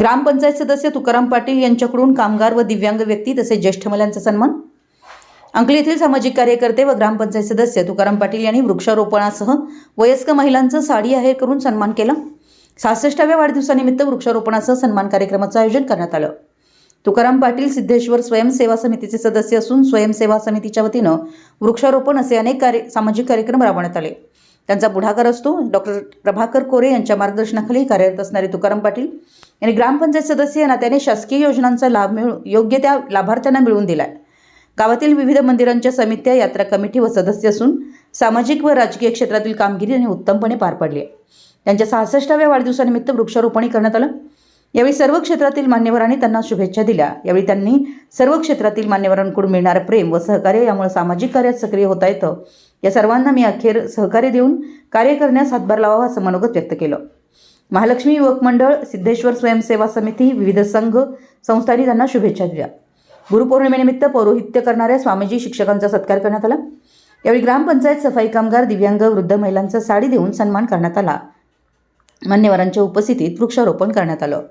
ग्रामपंचायत सदस्य तुकाराम पाटील यांच्याकडून कामगार व दिव्यांग व्यक्ती तसेच ज्येष्ठ महिलांचा सन्मान. अंकली येथील सामाजिक कार्यकर्ते व ग्रामपंचायत सदस्य तुकाराम पाटील यांनी वृक्षारोपणासह वयस्क महिलांचं साडी आहेर करून सन्मान केला. सहासष्टाव्या वाढदिवसानिमित्त वृक्षारोपणासह सन्मान कार्यक्रमाचं आयोजन करण्यात आलं. तुकाराम पाटील सिद्धेश्वर स्वयंसेवा समितीचे सदस्य असून स्वयंसेवा समितीच्या वतीनं वृक्षारोपण असे अनेक कार्य सामाजिक कार्यक्रम राबवण्यात आले. त्यांचा पुढाकार असतो. डॉक्टर प्रभाकर कोरे यांच्या मार्गदर्शनाखाली कार्यरत असणारे तुकाराम पाटील यांनी ग्रामपंचायत सदस्य या नात्याने शासकीय योजनांचा लाभ मिळून योग्य त्या लाभार्थ्यांना मिळवून दिलाय. गावातील विविध मंदिरांच्या समित्या यात्रा कमिटी व सदस्य असून सामाजिक व राजकीय क्षेत्रातील कामगिरी त्यांनी उत्तमपणे पार पाडली आहे. त्यांच्या सहासष्टाव्या वाढदिवसानिमित्त वृक्षारोपणही करण्यात आलं. यावेळी सर्व क्षेत्रातील मान्यवरांनी त्यांना शुभेच्छा दिल्या. यावेळी त्यांनी सर्व क्षेत्रातील मान्यवरांकडून मिळणारं प्रेम व सहकार्य यामुळे सामाजिक कार्यात सक्रिय होता येतं. या सर्वांना मी अखेर सहकार्य देऊन कार्य करण्यास हातभार लावावा असं मनोगत व्यक्त केलं. महालक्ष्मी युवक मंडळ सिद्धेश्वर स्वयंसेवा समिती विविध संघ संस्थांनी त्यांना शुभेच्छा दिल्या. गुरुपौर्णिमेनिमित्त पौरोहित्य करणाऱ्या स्वामीजी शिक्षकांचा सत्कार करण्यात आला. यावेळी ग्रामपंचायत सफाई कामगार दिव्यांग वृद्ध महिलांचा साडी देऊन सन्मान करण्यात आला. मान्यवरांच्या उपस्थितीत वृक्षारोपण करण्यात आलं.